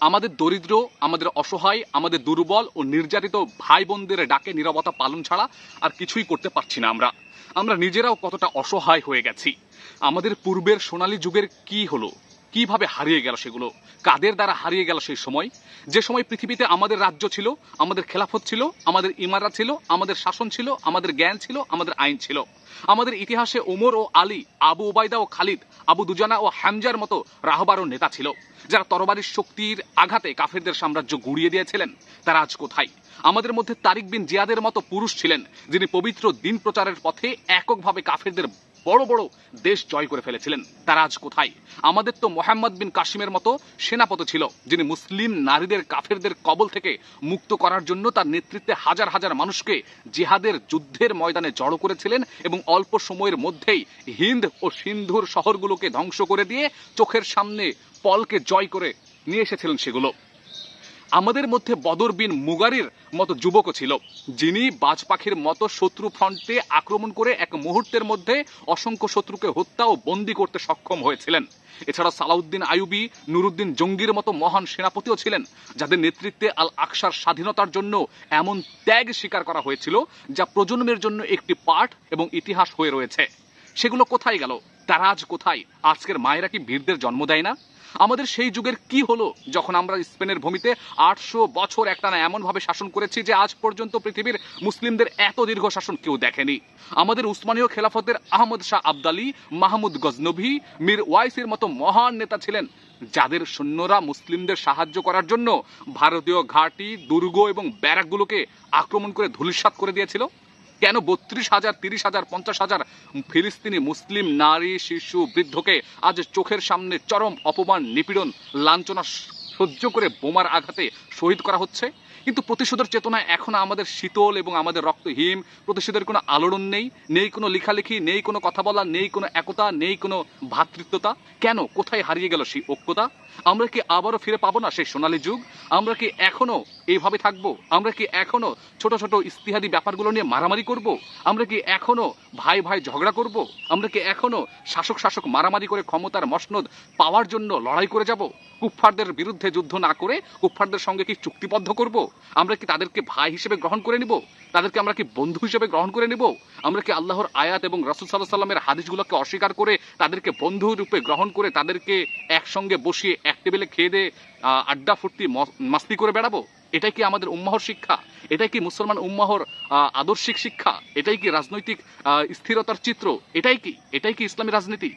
আমাদের দরিদ্র, আমাদের অসহায়, আমাদের দুর্বল ও নির্যাতিত ভাই বোনদের ডাকে নিরবতা পালন ছাড়া আর কিছুই করতে পারছি না আমরা। আমরা নিজেরাও কতটা অসহায় হয়ে গেছি। আমাদের পূর্বের সোনালী যুগের কি হলো? কীভাবে হারিয়ে গেল সেগুলো? কাদের দ্বারা হারিয়ে গেল সেই সময়? যে সময় পৃথিবীতে আমাদের রাজ্য ছিল, আমাদের খেলাফত ছিল, আমাদের ইমারা ছিল, আমাদের শাসন ছিল, আমাদের জ্ঞান ছিল, আমাদের আইন ছিল। আমাদের ইতিহাসে ওমর ও আলী, আবু ওবায়দা ও খালিদ, আবু দুজানা ও হামজার মতো রাহবার ও নেতা ছিল। যারা তরবারির শক্তির আঘাতে কাফেরদের সাম্রাজ্য গুড়িয়ে দিয়েছিলেন, তারা আজ কোথায়? আমাদের মধ্যে তারিক বিন জিয়াদের মতো পুরুষ ছিলেন, যিনি পবিত্র দিন প্রচারের পথে এককভাবে কাফেরদের বড় বড় দেশ জয় করে ফেলেছিলেন। তারা আজ কোথায়? আমাদের তো মোহাম্মদ বিন কাশিমের মতো সেনাপত ছিল, যিনি মুসলিম নারীদের, কাফেরদের কবল থেকে মুক্ত করার জন্য তার নেতৃত্বে হাজার হাজার মানুষকে জিহাদের যুদ্ধের ময়দানে জড়ো করেছিলেন এবং অল্প সময়ের মধ্যেই হিন্দ ও সিন্ধুর শহরগুলোকে ধ্বংস করে দিয়ে চোখের সামনে পলকে জয় করে নিয়ে এসেছিলেন সেগুলো। আমাদের মধ্যে বদর বিন মুগারির মতো যুবকও ছিল, যিনি বাজ পাখির মতো শত্রু ফ্রন্টে আক্রমণ করে এক মুহূর্তের মধ্যে অসংখ্য শত্রুকে হত্যা ও বন্দী করতে সক্ষম হয়েছিলেন। এছাড়া সালাউদ্দিন আয়ুবি নুরুদ্দিন জঙ্গির মতো মহান সেনাপতিও ছিলেন, যাদের নেতৃত্বে আল আকসার স্বাধীনতার জন্য এমন ত্যাগ স্বীকার করা হয়েছিল, যা প্রজন্মের জন্য একটি পাঠ এবং ইতিহাস হয়ে রয়েছে। সেগুলো কোথায় গেল? তারা আজ কোথায়? আজকের মায়েরা কি বীরদের জন্ম দেয় না? আমাদের সেই যুগের কি হলো যখন আমরা স্পেনের ভূমিতে আটশো বছর একটানা এমনভাবে শাসন করেছি যে আজ পর্যন্ত পৃথিবীর মুসলিমদের এত দীর্ঘ শাসন কেউ দেখেনি? আমাদের উসমানীয় খেলাফতের আহমদ শাহ আবদালি, মাহমুদ গজনভি মীর ওয়াইসির মতো মহান নেতা ছিলেন, যাদের সৈন্যরা মুসলিমদের সাহায্য করার জন্য ভারতীয় ঘাঁটি, দুর্গ এবং ব্যারাকগুলোকে আক্রমণ করে ধূলিসাৎ করে দিয়েছিল। কেন বত্রিশ হাজার, তিরিশ হাজার, পঞ্চাশ হাজার ফিলিস্তিনি মুসলিম নারী শিশু বৃদ্ধকে আজ চোখের সামনে চরম অপমান নিপীড়ন লাঞ্ছনা সহ্য করে বোমার আঘাতে শহীদ করা হচ্ছে। কিন্তু প্রতিশোধের চেতনা এখন আমাদের শীতল এবং আমাদের রক্তহীন, প্রতিশোধের কোনো আলোড়ন নেই নেই কোনো লেখালেখি, নেই কোনো কথা বলা, নেই কোনো একতা, নেই কোনো ভ্রাতৃত্বতা। কেন? কোথায় হারিয়ে গেল সেই ঐক্যতা? আমরা কি আবারও ফিরে পাবো না সেই সোনালী যুগ? আমরা কি এখনও এইভাবে থাকব? আমরা কি এখনও ছোট ছোট ইস্তিহাদি ব্যাপারগুলো নিয়ে মারামারি করব? আমরা কি এখনও ভাই ভাই ঝগড়া করব? আমরা কি এখনও শাসক শাসক মারামারি করে ক্ষমতার মসনদ পাওয়ার জন্য লড়াই করে যাব? কুফফারদের বিরুদ্ধে যুদ্ধ না করে কুফফারদের সঙ্গে কি চুক্তিবদ্ধ করব? আমরা কি তাদেরকে ভাই হিসেবে গ্রহণ করে নিব? তাদেরকে আমরা কি বন্ধু হিসেবে গ্রহণ করে নিব? আমরা কি আল্লাহর আয়াত এবং রাসুল সাল্লাহ সাল্লামের হাদিসগুলোকে অস্বীকার করে তাদেরকে বন্ধু রূপে গ্রহণ করে তাদেরকে একসঙ্গে বসিয়ে এক টেবিলে খেয়ে দিয়ে আড্ডা ফুর্তি মাস্তি করে বেড়াবো? এটাই কি আমাদের উম্মাহর শিক্ষা? এটাই কি মুসলমান উম্মাহর আদর্শিক শিক্ষা? এটাই কি রাজনৈতিক স্থিরতার চিত্র? এটাই কি? এটাই কি ইসলামী রাজনীতি?